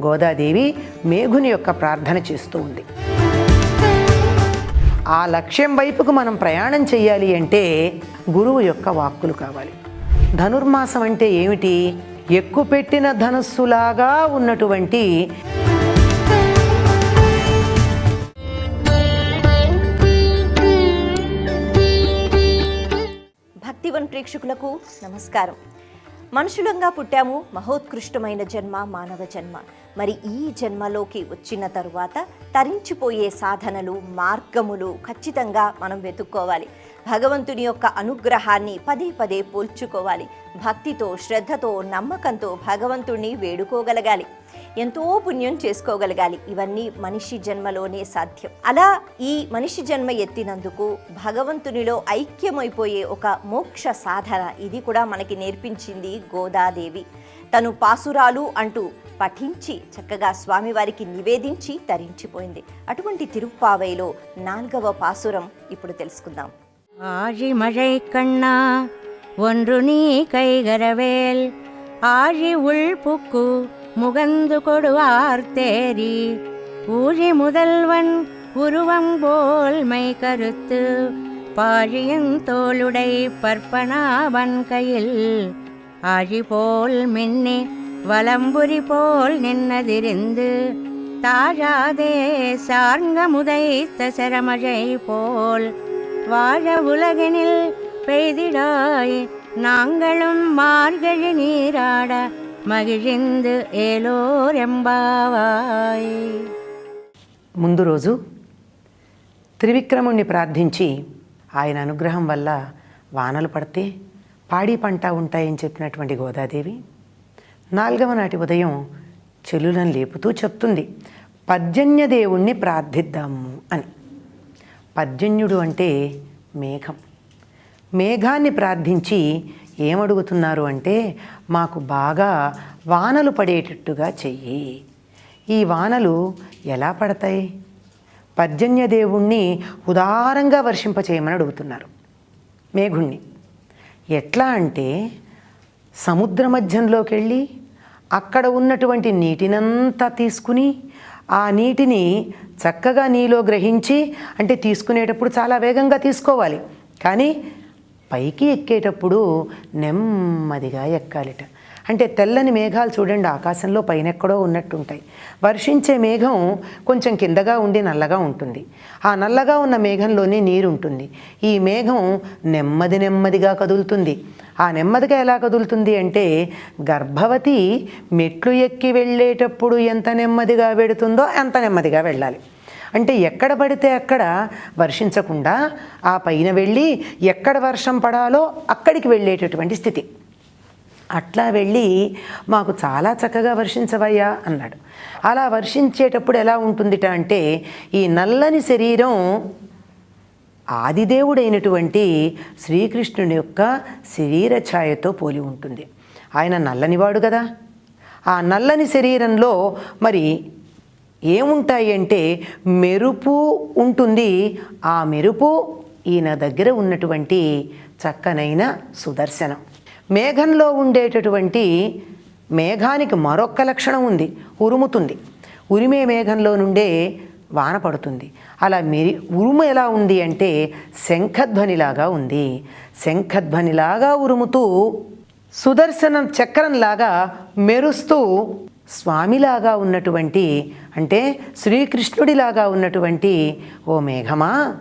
గోదాదేవి మేఘుని యొక్క ప్రార్థన చేస్తూ ఉంది. ఆ లక్ష్యం వైపుకు మనం ప్రయాణం చేయాలి అంటే గురువు యొక్క వాక్కులు కావాలి. ధనుర్మాసం అంటే ఏమిటి? ఎక్కుపెట్టిన ధనుస్సులాగా ఉన్నటువంటి భక్తివన్ ప్రేక్షకులకు నమస్కారం. మనుషులంగా పుట్టాము మహోత్కృష్టమైన జన్మ మానవ జన్మ. మరి ఈ జన్మలోకి వచ్చిన తరువాత తరించిపోయే సాధనలు మార్గములు ఖచ్చితంగా మనం వెతుక్కోవాలి. భగవంతుని యొక్క అనుగ్రహాన్ని పదే పదే పోల్చుకోవాలి. భక్తితో శ్రద్ధతో నమ్మకంతో భగవంతుణ్ణి వేడుకోగలగాలి. ఎంతో పుణ్యం చేసుకోగలగాలి ఇవన్నీ మనిషి జన్మలోనే సాధ్యం అలా ఈ మనిషి జన్మ ఎత్తినందుకు భగవంతునిలో ఐక్యమైపోయే ఒక మోక్ష సాధన ఇది కూడా మనకి నేర్పించింది గోదాదేవి తను పాసురాలు అంటూ పఠించి చక్కగా స్వామివారికి నివేదించి తరించిపోయింది అటువంటి తిరుప్పావైలో నాలుగవ పాసురం ఇప్పుడు తెలుసుకుందాం ஆழி மழை கண்ணா ஒன்று நீ கைகரவேல் ஆழி உள் புக்கு முகந்து கொடுவார் தேரி. ஊழி முதல்வன் உருவம் போல்மை கருத்து. பாழியின் தோளுடை பற்பனாவன் கையில். ஆழி போல் மின்னி வலம்புரி போல் நின்னதிருந்து. தாழாதே சார்ங்க முதைத்த சரமழை போல். வாழ உலகினில் பெய்திடாய் நாங்களும் மார்கழி நீராட మగిజిందు ఏలోరెంబావాయ్. ముందు రోజు త్రివిక్రముణ్ణి ప్రార్థించి ఆయన అనుగ్రహం వల్ల వానలు పడితే పాడి పంట ఉంటాయని చెప్పినటువంటి గోదాదేవి నాలుగవ నాటి ఉదయం చెల్లులను లేపుతూ చెప్తుంది పర్జన్యదేవుణ్ణి ప్రార్థిద్దాము అని. పర్జన్యుడు అంటే మేఘం. మేఘాన్ని ప్రార్థించి ఏమడుగుతున్నారు అంటే మాకు బాగా వానలు పడేటట్టుగా చెయ్యి. ఈ వానలు ఎలా పడతాయి? పర్జన్యదేవుణ్ణి ఉదారంగా వర్షింపచేయమని అడుగుతున్నారు. మేఘుణ్ణి. ఎట్లా అంటే సముద్ర మధ్యంలోకి వెళ్ళి అక్కడ ఉన్నటువంటి నీటినంతా తీసుకుని ఆ నీటిని చక్కగా నీలో గ్రహించి అంటే తీసుకునేటప్పుడు చాలా వేగంగా తీసుకోవాలి. కానీ పైకి ఎక్కేటప్పుడు నెమ్మదిగా ఎక్కాలిట. అంటే తెల్లని మేఘాలు చూడండి ఆకాశంలో పైన ఎక్కడో ఉన్నట్టుంటాయి. వర్షించే మేఘం కొంచెం కిందగా ఉండి నల్లగా ఉంటుంది. ఆ నల్లగా ఉన్న మేఘంలోనే నీరు ఉంటుంది ఈ మేఘం నెమ్మది నెమ్మదిగా కదులుతుంది. ఆ నెమ్మదిగా ఎలా కదులుతుంది అంటే గర్భవతి మెట్లు ఎక్కి వెళ్ళేటప్పుడు ఎంత నెమ్మదిగా వెడుతుందో అంత నెమ్మదిగా వెళ్ళాలి. అంటే ఎక్కడ పడితే అక్కడ వర్షించకుండా ఆ పైన వెళ్ళి ఎక్కడ వర్షం పడాలో అక్కడికి వెళ్ళేటటువంటి స్థితి. అట్లా వెళ్ళి మాకు చాలా చక్కగా వర్షించవయ్యా అన్నాడు. అలా వర్షించేటప్పుడు ఎలా ఉంటుందిట అంటే ఈ నల్లని శరీరం ఆదిదేవుడైనటువంటి శ్రీకృష్ణుని యొక్క శరీర ఛాయతో పోలి ఉంటుంది. ఆయన నల్లనివాడు కదా. ఆ నల్లని శరీరంలో మరి ఏముంటాయి అంటే మెరుపు ఉంటుంది. ఆ మెరుపు ఈయన దగ్గర ఉన్నటువంటి చక్కనైన సుదర్శనం. మేఘంలో ఉండేటటువంటి మేఘానికి మరొక్క లక్షణం ఉంది. ఉరుముతుంది. ఉరిమే మేఘంలో నుండే వాన పడుతుంది. అలా మెరి ఉరుము ఎలా ఉంది అంటే శంఖధ్వనిలాగా ఉంది. శంఖధ్వనిలాగా ఉరుముతూ సుదర్శనం చక్రంలాగా మెరుస్తూ స్వామిలాగా ఉన్నటువంటి అంటే శ్రీకృష్ణుడిలాగా ఉన్నటువంటి ఓ మేఘమా?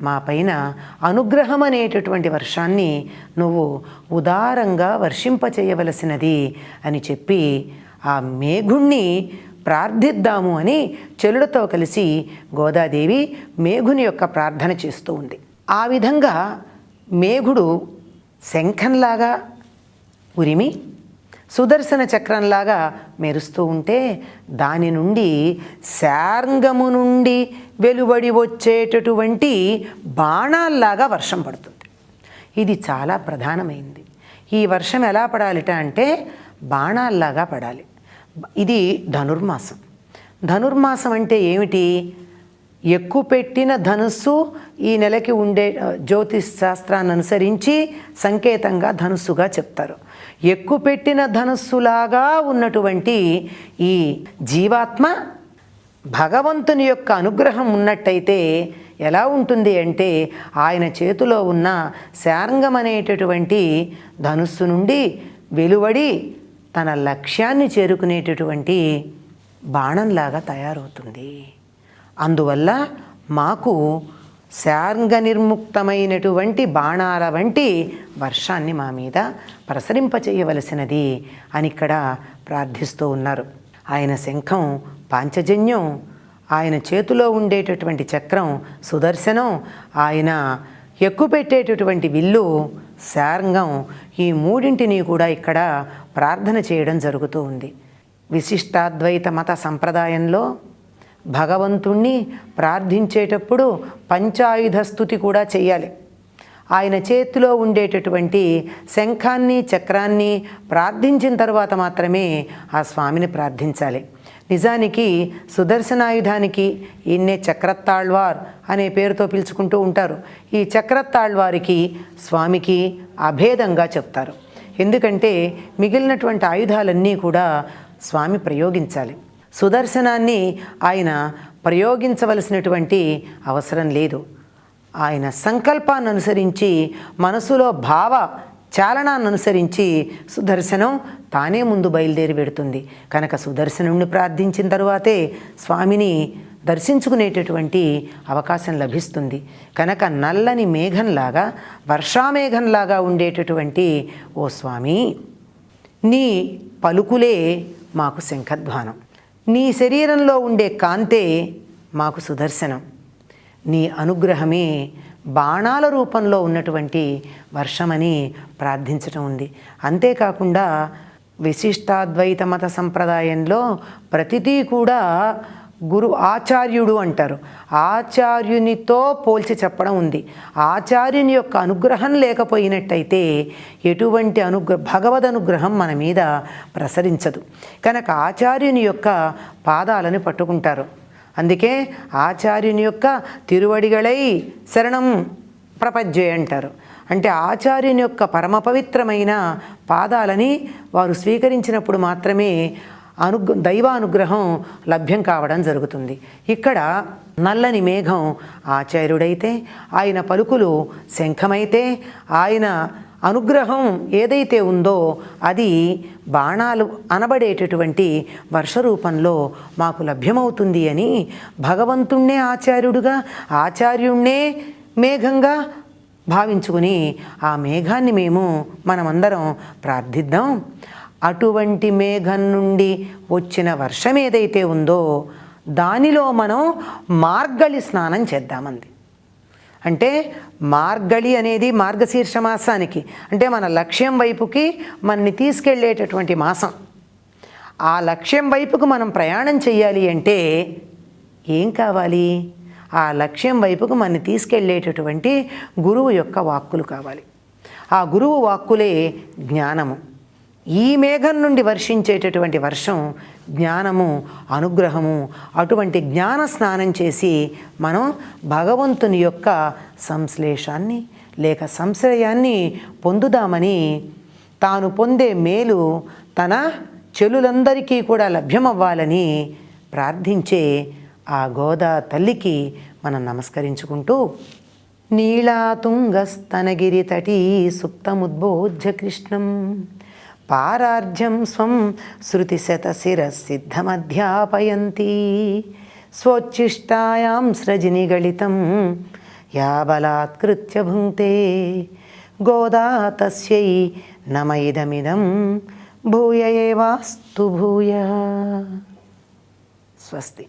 మా పైన అనుగ్రహం అనేటటువంటి వర్షాన్ని నువ్వు ఉదారంగా వర్షింపచేయవలసినది అని చెప్పి ఆ మేఘుణ్ణి ప్రార్థిద్దాము అని చెలుడతో కలిసి గోదాదేవి మేఘుని యొక్క ప్రార్థన చేస్తూ ఉంది. ఆ విధంగా మేఘుడు శంఖంలాగా ఉరిమి సుదర్శన చక్రంలాగా మెరుస్తూ ఉంటే దాని నుండి శార్ంగము నుండి వెలువడి వచ్చేటటువంటి బాణాల్లాగా వర్షం పడుతుంది. ఇది చాలా ప్రధానమైంది. ఈ వర్షం ఎలా పడాలిట అంటే బాణాల్లాగా పడాలి. ఇది ధనుర్మాసం. ధనుర్మాసం అంటే ఏమిటి? ఎక్కువ పెట్టిన ధనుస్సు ఈ నెలకి ఉండే జ్యోతిష్ శాస్త్రాన్ని అనుసరించి సంకేతంగా ధనుస్సుగా చెప్తారు. ఎక్కువ పెట్టిన ధనుస్సులాగా ఉన్నటువంటి ఈ జీవాత్మ భగవంతుని యొక్క అనుగ్రహం ఉన్నట్టయితే ఎలా ఉంటుంది అంటే ఆయన చేతిలో ఉన్న శారంగం అనేటటువంటి ధనుస్సు నుండి వెలువడి తన లక్ష్యాన్ని చేరుకునేటటువంటి బాణంలాగా తయారవుతుంది. అందువల్ల మాకు శార్ంగ నిర్ముక్తమైనటువంటి బాణాల వంటి వర్షాన్ని మా మీద ప్రసరింపచేయవలసినది అని ఇక్కడ ప్రార్థిస్తూ ఉన్నారు. ఆయన శంఖం పాంచజన్యం ఆయన చేతిలో ఉండేటటువంటి చక్రం సుదర్శనం ఆయన ఎక్కుపెట్టేటటువంటి విల్లు శార్ంగం ఈ మూడింటిని కూడా ఇక్కడ ప్రార్థన చేయడం జరుగుతూ ఉంది. విశిష్టాద్వైత మత సంప్రదాయంలో భగవంతుణ్ణి ప్రార్థించేటప్పుడు పంచాయుధ స్థుతి కూడా చేయాలి ఆయన చేతిలో ఉండేటటువంటి శంఖాన్ని చక్రాన్ని ప్రార్థించిన తర్వాత మాత్రమే ఆ స్వామిని ప్రార్థించాలి. నిజానికి సుదర్శనాయుధానికి ఈయన్నే చక్రత్తాళ్వార్ అనే పేరుతో పిలుచుకుంటూ ఉంటారు. ఈ చక్రత్తాళ్వారికి స్వామికి అభేదంగా చెప్తారు. ఎందుకంటే మిగిలినటువంటి ఆయుధాలన్నీ కూడా స్వామి ప్రయోగించాలి. సుదర్శనాన్ని ఆయన ప్రయోగించవలసినటువంటి అవసరం లేదు. ఆయన సంకల్పాన్ని అనుసరించి మనసులో భావ చాలనాన్ని అనుసరించి సుదర్శనం తానే ముందు బయలుదేరి పెడుతుంది కనుక సుదర్శనుణ్ణి ప్రార్థించిన తరువాతే స్వామిని దర్శించుకునేటటువంటి అవకాశం లభిస్తుంది. కనుక నల్లని మేఘంలాగా వర్షామేఘంలాగా ఉండేటటువంటి ఓ స్వామి నీ పలుకులే మాకు శంఖధ్వానం. నీ శరీరంలో ఉండే కాంతే మాకు సుదర్శనం. నీ అనుగ్రహమే బాణాల రూపంలో ఉన్నటువంటి వర్షమని ప్రార్థించటం ఉంది. అంతేకాకుండా విశిష్టాద్వైత మత సంప్రదాయంలో ప్రతిదీ కూడా గురు ఆచార్యుడు అంటారు. ఆచార్యునితో పోల్చి చెప్పడం ఉంది. ఆచార్యుని యొక్క అనుగ్రహం లేకపోయినట్టయితే ఎటువంటి అనుగ్ర భగవద్ అనుగ్రహం మన మీద ప్రసరించదు. కనుక ఆచార్యుని యొక్క పాదాలను పట్టుకుంటారు. అందుకే ఆచార్యుని యొక్క తిరువడిగలై శరణం ప్రపంచే అంటారు. అంటే ఆచార్యుని యొక్క పరమ పవిత్రమైన పాదాలని వారు స్వీకరించినప్పుడు మాత్రమే అనుగ్ర దైవానుగ్రహం లభ్యం కావడం జరుగుతుంది. ఇక్కడ నల్లని మేఘం ఆచార్యుడైతే ఆయన పలుకులు శంఖమైతే ఆయన అనుగ్రహం ఏదైతే ఉందో అది బాణాలు అనబడేటటువంటి వర్ష రూపంలో మాకు లభ్యమవుతుంది అని భగవంతుణ్ణే ఆచార్యుడుగా ఆచార్యుణ్ణే మేఘంగా భావించుకుని ఆ మేఘాన్ని మేము మనమందరం ప్రార్థిద్దాం. అటువంటి మేఘం నుండి వచ్చిన వర్షం ఏదైతే ఉందో దానిలో మనం మార్గళి స్నానం చేద్దామంది. అంటే మార్గళి అనేది మార్గశీర్ష మాసానికి అంటే మన లక్ష్యం వైపుకి మనని తీసుకెళ్ళేటటువంటి మాసం. ఆ లక్ష్యం వైపుకు మనం ప్రయాణం చేయాలి అంటే ఏం కావాలి? ఆ లక్ష్యం వైపుకు మనని తీసుకెళ్ళేటటువంటి గురువు యొక్క వాక్కులు కావాలి. ఆ గురువు వాక్కులే జ్ఞానము. ఈ మేఘం నుండి వర్షించేటటువంటి వర్షం జ్ఞానము అనుగ్రహము అటువంటి జ్ఞాన స్నానం చేసి మనం భగవంతుని యొక్క సంశ్లేషాన్ని లేక సంశ్రయాన్ని పొందుదామని తాను పొందే మేలు తన చెలులందరికీ కూడా లభ్యమవ్వాలని ప్రార్థించే ఆ గోదా తల్లికి మనం నమస్కరించుకుంటూ నీళాతుంగస్తనగిరి తటీ సుప్తముద్బోధ్య కృష్ణం పారార్జం స్వం శృతిశతశిరసిద్ధమధ్యాపయంతి. స్వోచ్ఛిష్టాయాం సృజినిగళితం యా బలాత్కృత్య భుంక్తే గోదా తస్యై నమ భూయ ఏవాస్తు భూయ. స్వస్తి.